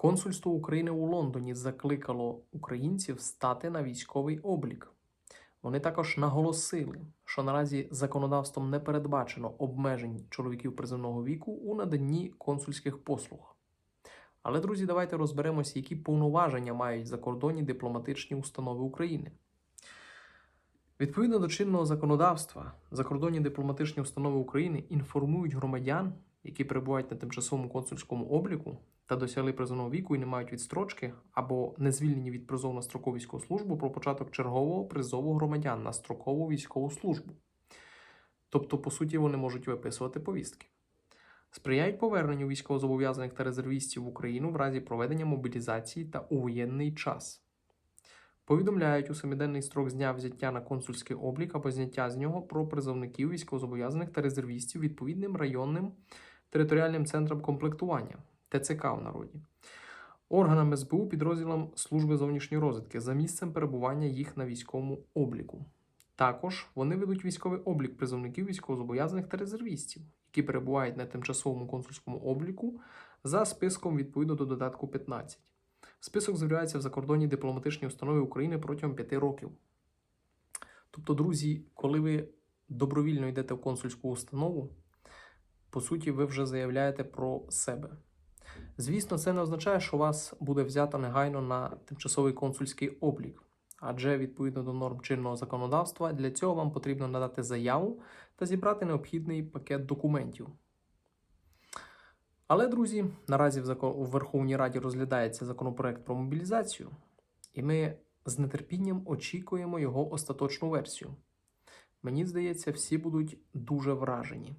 Консульство України у Лондоні закликало українців стати на військовий облік. Вони також наголосили, що наразі законодавством не передбачено обмежень чоловіків призовного віку у наданні консульських послуг. Але, друзі, давайте розберемося, які повноваження мають закордонні дипломатичні установи України. Відповідно до чинного законодавства, закордонні дипломатичні установи України інформують громадян, які перебувають на тимчасовому консульському обліку та досягли призовного віку і не мають відстрочки або не звільнені від призову на строкову військову службу про початок чергового призову громадян на строкову військову службу. Тобто, по суті, вони можуть виписувати повістки. Сприяють поверненню військовозобов'язаних та резервістів в Україну в разі проведення мобілізації та у воєнний час. Повідомляють у семиденний строк з взяття на консульський облік або зняття з нього про призовників військовозобов'язаних та резервістів відповідним районним територіальним центрам комплектування ТЦК в народі, органам СБУ підрозділам Служби зовнішньої розвідки за місцем перебування їх на військовому обліку. Також вони ведуть військовий облік призовників військовозобов'язаних та резервістів, які перебувають на тимчасовому консульському обліку за списком відповідно до додатку 15. Список з'являється в закордонній дипломатичній установі України протягом 5 років. Тобто, друзі, коли ви добровільно йдете в консульську установу, по суті, ви вже заявляєте про себе. Звісно, це не означає, що вас буде взято негайно на тимчасовий консульський облік, адже відповідно до норм чинного законодавства для цього вам потрібно надати заяву та зібрати необхідний пакет документів. Але, друзі, наразі в Верховній Раді розглядається законопроект про мобілізацію, і ми з нетерпінням очікуємо його остаточну версію. Мені здається, всі будуть дуже вражені.